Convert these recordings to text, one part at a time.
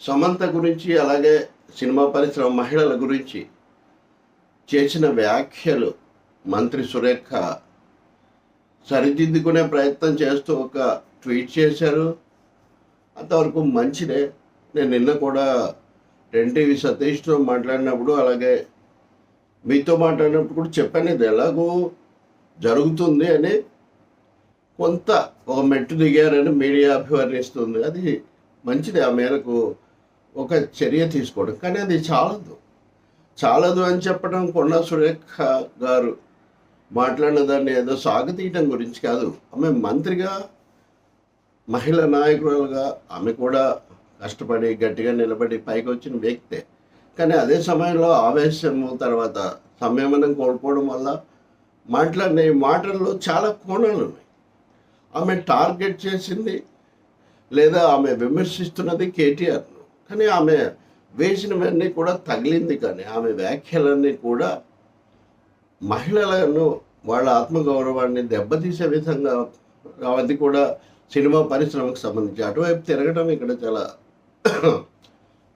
సమంత గురించి అలాగే సినిమా పరిశ్రమ మహిళల గురించి చేసిన వ్యాఖ్యలు మంత్రి సురేఖ సరిదిద్దుకునే ప్రయత్నం చేస్తూ ఒక ట్వీట్ చేశారు. అంతవరకు మంచిదే. నేను నిన్న కూడా టెన్ సతీష్తో మాట్లాడినప్పుడు అలాగే మీతో మాట్లాడినప్పుడు కూడా చెప్పాను. ఇది ఎలాగో జరుగుతుంది అని కొంత ఒక మెట్టు దిగారని మీడియా అభివర్ణిస్తుంది. అది మంచిది. ఆ మేరకు ఒక చర్య తీసుకోవడం. కానీ అది చాలదు. చాలదు అని చెప్పడం కొండా సురేఖ గారు మాట్లాడిన దాన్ని ఏదో సాగతీయటం గురించి కాదు. ఆమె మంత్రిగా మహిళా నాయకురాలుగా ఆమె కూడా కష్టపడి గట్టిగా నిలబడి పైకి వచ్చిన వ్యక్తే. కానీ అదే సమయంలో ఆవేశము తర్వాత సంయమనం కోల్పోవడం వల్ల మాట్లాడిన ఈ మాటల్లో చాలా కోణాలు ఉన్నాయి. ఆమె టార్గెట్ చేసింది లేదా ఆమె విమర్శిస్తున్నది కేటీఆర్ కానీ ఆమె వేసినవన్నీ కూడా తగిలింది కానీ ఆమె వ్యాఖ్యలన్నీ కూడా మహిళలను వాళ్ళ ఆత్మగౌరవాన్ని దెబ్బతీసే విధంగా అది కూడా సినిమా పరిశ్రమకు సంబంధించి అటువైపు తిరగడం ఇక్కడ చాలా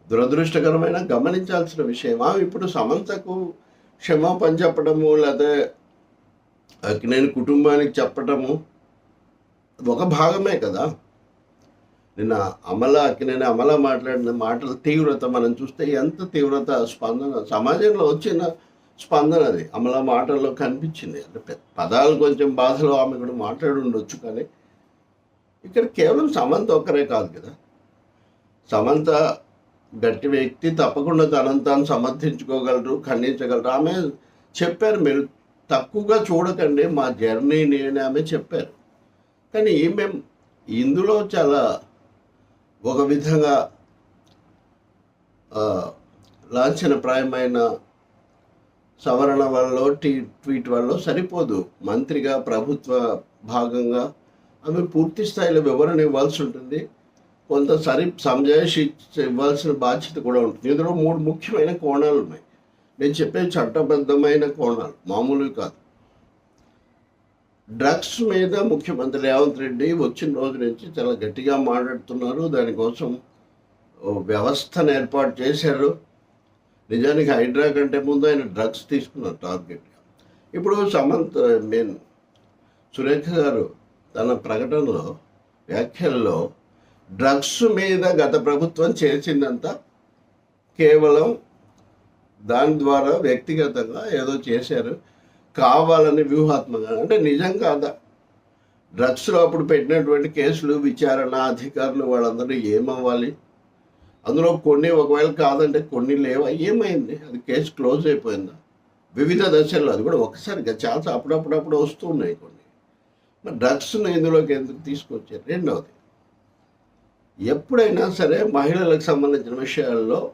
దురదృష్టకరమైన గమనించాల్సిన విషయం ఆమె ఇప్పుడు సమంతకు క్షమాపణ చెప్పడము లేదా నేను కుటుంబానికి చెప్పటము ఒక భాగమే కదా? నిన్న అమల అక్కినేని అమల మాట్లాడిన మాటల తీవ్రత మనం చూస్తే ఎంత తీవ్రత స్పందన సమాజంలో వచ్చిన స్పందన అది. అమల మాటల్లో కనిపించింది. అంటే పెద్ద పదాలు కొంచెం బాధలో ఆమె కూడా మాట్లాడి ఉండొచ్చు కానీ ఇక్కడ కేవలం సమంత ఒక్కరే కాదు కదా. సమంత గట్టి వ్యక్తి తప్పకుండా తనంతాను తాను సమర్థించుకోగలరు ఖండించగలరు. ఆమె చెప్పారు మీరు తక్కువగా చూడకండి మా జర్నీని అని ఆమె చెప్పారు. కానీ మేము ఇందులో చాలా ఒక విధంగా లాంఛనప్రాయమైన సవరణ వల్ల టీ ట్వీట్ వల్ల సరిపోదు. మంత్రిగా ప్రభుత్వ భాగంగా ఆమె పూర్తి స్థాయిలో వివరణ ఇవ్వాల్సి ఉంటుంది. కొంత సరి సంజాయిషి ఇవ్వాల్సిన బాధ్యత కూడా ఉంటుంది. ఇందులో మూడు ముఖ్యమైన కోణాలు ఉన్నాయి నేను చెప్పే చట్టబద్ధమైన కోణాలు. మామూలువి కాదు. డ్రగ్స్ మీద ముఖ్యమంత్రి రేవంత్ రెడ్డి వచ్చిన రోజు నుంచి చాలా గట్టిగా మాట్లాడుతున్నారు. దానికోసం వ్యవస్థను ఏర్పాటు చేశారు. నిజానికి హైడ్రా కంటే ముందు ఆయన డ్రగ్స్ తీసుకున్నారు టార్గెట్గా ఇప్పుడు సమంత్ మెయిన్ సురేఖ గారు తన ప్రకటనలో వ్యాఖ్యల్లో డ్రగ్స్ మీద గత ప్రభుత్వం చేసిందంతా కేవలం దాని ద్వారా వ్యక్తిగతంగా ఏదో చేశారు. కావాలని వ్యూహాత్మకంగా అంటే నిజం కాదా? డ్రగ్స్లో అప్పుడు పెట్టినటువంటి కేసులు విచారణ అధికారులు వాళ్ళందరూ ఏమవ్వాలి? అందులో కొన్ని ఒకవేళ కాదంటే కొన్ని లేవా? ఏమైంది? అది కేసు క్లోజ్ అయిపోయిందా? వివిధ దశల్లో అది కూడా ఒకసారిగా చాలా అప్పుడప్పుడప్పుడు వస్తూ ఉన్నాయి కొన్ని. మరి డ్రగ్స్ను ఇందులోకి ఎందుకు తీసుకొచ్చారు? రెండవది ఎప్పుడైనా సరే మహిళలకు సంబంధించిన విషయాల్లో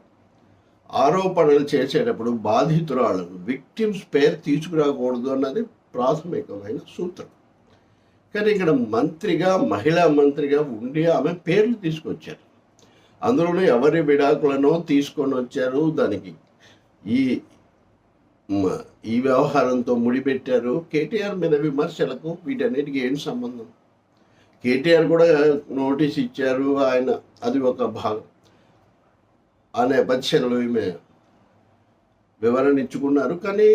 ఆరోపణలు చేసేటప్పుడు బాధితురాలు విక్టిమ్స్ పేరు తీసుకురాకూడదు అన్నది ప్రాథమికమైన సూత్రం. కానీ ఇక్కడ మంత్రిగా మహిళా మంత్రిగా ఉండి ఆమె పేర్లు తీసుకొచ్చారు. అందులోనూ ఎవరి విడాకులను తీసుకొని వచ్చారు దానికి ఈ ఈ వ్యవహారంతో ముడిపెట్టారు. కేటీఆర్ మీద విమర్శలకు వీటన్నిటికీ ఏంటి సంబంధం? కేటీఆర్ కూడా నోటీస్ ఇచ్చారు ఆయన అది ఒక భాగం. అనే నేపథ్యంలో ఈమె వివరణ ఇచ్చుకున్నారు కానీ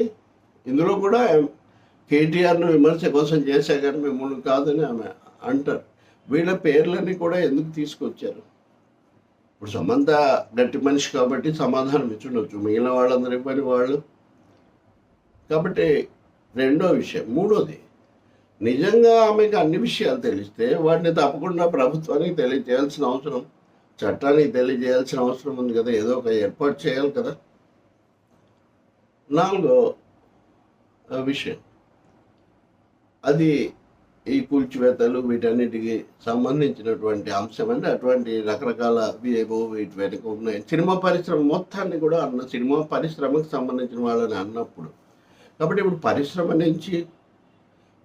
ఇందులో కూడా కేటీఆర్ను విమర్శ కోసం చేశా కానీ మిమ్మల్ని కాదని ఆమె అంటారు. వీళ్ళ పేర్లన్నీ కూడా ఎందుకు తీసుకొచ్చారు? ఇప్పుడు సమంత గట్టి మనిషి కాబట్టి సమాధానం ఇచ్చుండొచ్చు. మిగిలిన వాళ్ళందరి పని వాళ్ళు. కాబట్టి రెండో విషయం. మూడోది నిజంగా ఆమెకు అన్ని విషయాలు తెలిస్తే వాటిని తప్పకుండా ప్రభుత్వానికి తెలియజేయాల్సిన అవసరం చట్టానికి తెలియజేయాల్సిన అవసరం ఉంది కదా ఏదో ఒక ఏర్పాటు చేయాలి కదా. నాలుగో విషయం. అది ఈ కూల్చివేతలు వీటన్నిటికి సంబంధించినటువంటి అంశం అండి. అటువంటి రకరకాల ఏవో వీటి వెనుక ఉన్నాయి. సినిమా పరిశ్రమ మొత్తాన్ని కూడా అన్న సినిమా పరిశ్రమకు సంబంధించిన వాళ్ళని అన్నప్పుడు. కాబట్టి ఇప్పుడు పరిశ్రమ నుంచి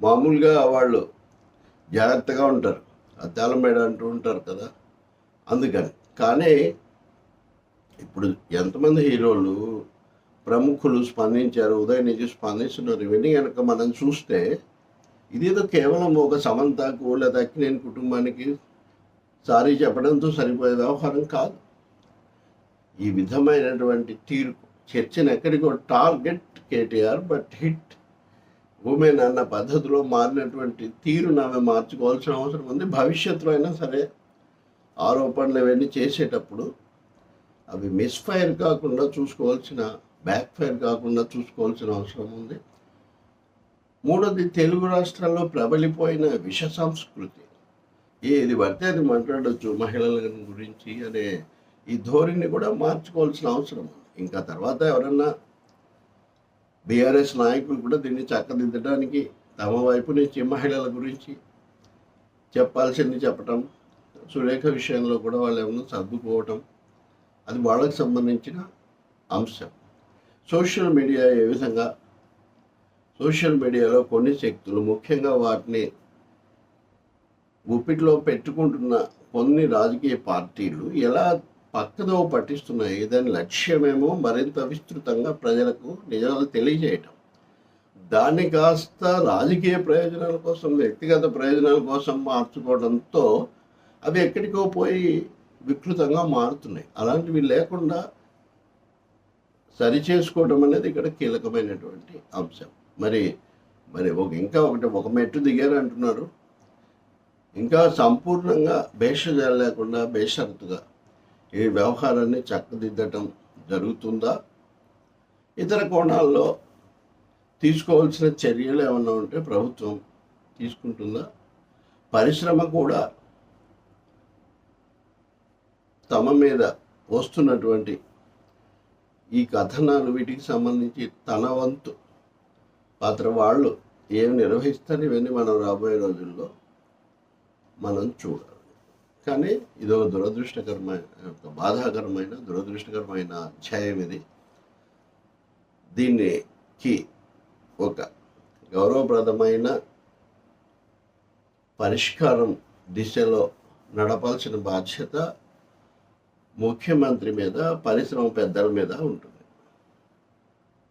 మామూలుగా వాళ్ళు జాగ్రత్తగా ఉంటారు. అద్దాల మేడ అంటూ ఉంటారు కదా. అందుకని. కానీ ఇప్పుడు ఎంతమంది హీరోలు ప్రముఖులు స్పందించారు ఉదయం నుంచి స్పందిస్తున్నారు ఇవన్నీ కనుక మనం చూస్తే ఇదేదో కేవలం ఒక సమంతకు లేదా అక్కినేని కుటుంబానికి సారీ చెప్పడంతో సరిపోయే వ్యవహారం కాదు. ఈ విధమైనటువంటి తీరు చర్చను ఎక్కడికో target KTR but hit women అన్న పద్ధతిలో మారినటువంటి తీరును ఆమె మార్చుకోవాల్సిన అవసరం ఉంది. భవిష్యత్తులో అయినా సరే ఆరోపణలు ఇవన్నీ చేసేటప్పుడు అవి మిస్ఫైర్ కాకుండా చూసుకోవాల్సిన బ్యాక్ ఫైర్ కాకుండా చూసుకోవాల్సిన అవసరం ఉంది. మూడోది తెలుగు రాష్ట్రాల్లో ప్రబలిపోయిన విష సంస్కృతి. ఏది పడితే అది మాట్లాడచ్చు. మహిళల గురించి అనే ఈ ధోరణిని కూడా మార్చుకోవాల్సిన అవసరం ఉంది. ఇంకా తర్వాత ఎవరన్నా బీఆర్ఎస్ నాయకులు కూడా దీన్ని చక్కదిద్దడానికి తమ వైపు నుంచి మహిళల గురించి చెప్పాల్సింది చెప్పటం సురేఖ విషయంలో కూడా వాళ్ళు ఏమన్నా సర్దుకోవటం అది వాళ్ళకి సంబంధించిన అంశం. సోషల్ మీడియా ఏ విధంగా? సోషల్ మీడియాలో కొన్ని శక్తులు ముఖ్యంగా వాటిని గుప్పిట్లో పెట్టుకుంటున్న కొన్ని రాజకీయ పార్టీలు ఎలా పక్కదో పట్టిస్తున్నాయి? దాని లక్ష్యమేమో మరింత విస్తృతంగా ప్రజలకు నిజాలు తెలియజేయటం. దాన్ని కాస్త రాజకీయ ప్రయోజనాల కోసం వ్యక్తిగత ప్రయోజనాల కోసం మార్చుకోవడంతో అవి ఎక్కడికో పోయి వికృతంగా మారుతున్నాయి. అలాంటివి లేకుండా సరి చేసుకోవడం అనేది ఇక్కడ కీలకమైనటువంటి అంశం. మరి మరి ఒక ఇంకా ఒకటి ఒక మెట్టు దిగారు అంటున్నారు. ఇంకా సంపూర్ణంగా భేషజాలు లేకుండా బేషరతుగా ఈ వ్యవహారాన్ని చక్కదిద్దటం జరుగుతుందా? ఇతర కోణాల్లో తీసుకోవాల్సిన చర్యలు ఏమన్నా ఉంటే ప్రభుత్వం తీసుకుంటుందా? పరిశ్రమ కూడా తమ మీద వస్తున్నటువంటి ఈ కథనాలు వీటికి సంబంధించి తన వంతు పాత్ర వాళ్ళు ఏమి నిర్వహిస్తారు ఇవన్నీ మనం రాబోయే రోజుల్లో మనం చూడాలి. కానీ ఇది ఒక దురదృష్టకరమైన ఒక బాధాకరమైన దురదృష్టకరమైన అధ్యాయం ఇది. దీనికి ఒక గౌరవప్రదమైన పరిష్కారం దిశలో నడపాల్సిన బాధ్యత ముఖ్యమంత్రి మీద పరిశ్రమ పెద్దల మీద ఉంటుంది